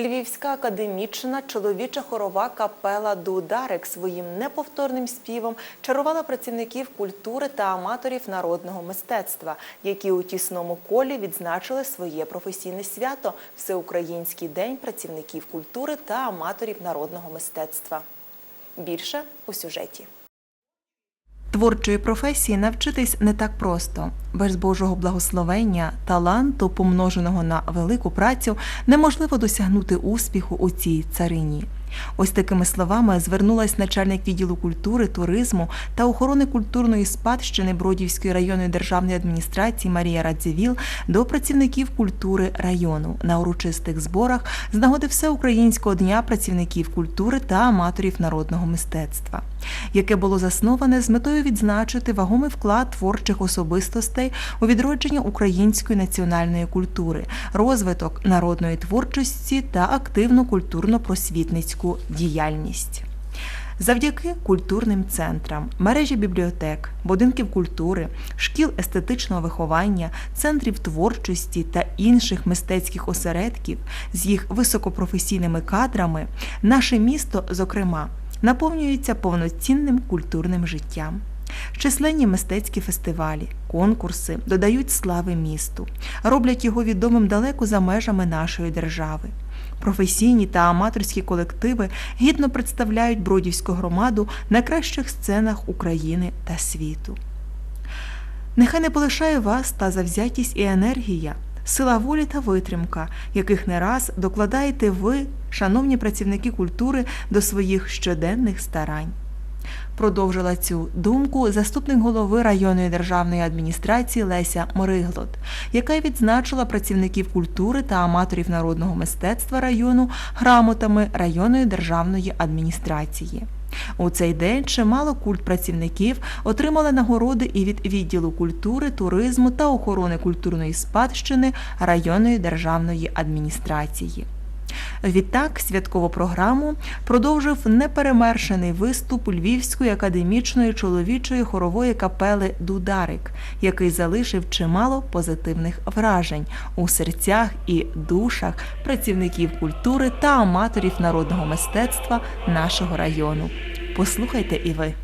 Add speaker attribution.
Speaker 1: Львівська академічна чоловіча хорова капела Дударик своїм неповторним співом чарувала працівників культури та аматорів народного мистецтва, які у тісному колі відзначили своє професійне свято Всеукраїнський день працівників культури та аматорів народного мистецтва. Більше у сюжеті. Творчої професії навчитись не так просто. Без Божого благословення, таланту, помноженого на велику працю, неможливо досягнути успіху у цій царині. Ось такими словами звернулась начальник відділу культури, туризму та охорони культурної спадщини Бродівської районної державної адміністрації Марія Радзівіл до працівників культури району. На урочистих зборах з нагоди Всеукраїнського дня працівників культури та аматорів народного мистецтва, яке було засноване з метою відзначити вагомий вклад творчих особистостей у відродження української національної культури, розвиток народної творчості та активну культурно-просвітницьку діяльність. Завдяки культурним центрам, мережі бібліотек, будинків культури, шкіл естетичного виховання, центрів творчості та інших мистецьких осередків з їх високопрофесійними кадрами, наше місто, зокрема, наповнюється повноцінним культурним життям. Численні мистецькі фестивалі, конкурси додають слави місту, роблять його відомим далеко за межами нашої держави. Професійні та аматорські колективи гідно представляють Бродівську громаду на кращих сценах України та світу. Нехай не полишає вас та завзятість і енергія, сила волі та витримка, яких не раз докладаєте ви, шановні працівники культури, до своїх щоденних старань. Продовжила цю думку заступник голови районної державної адміністрації Леся Мориглот, яка відзначила працівників культури та аматорів народного мистецтва району грамотами районної державної адміністрації. У цей день чимало культпрацівників отримали нагороди і від відділу культури, туризму та охорони культурної спадщини районної державної адміністрації. Відтак, святкову програму продовжив неперевершений виступ Львівської академічної чоловічої хорової капели Дударик, який залишив чимало позитивних вражень у серцях і душах працівників культури та аматорів народного мистецтва нашого району. Послухайте і ви.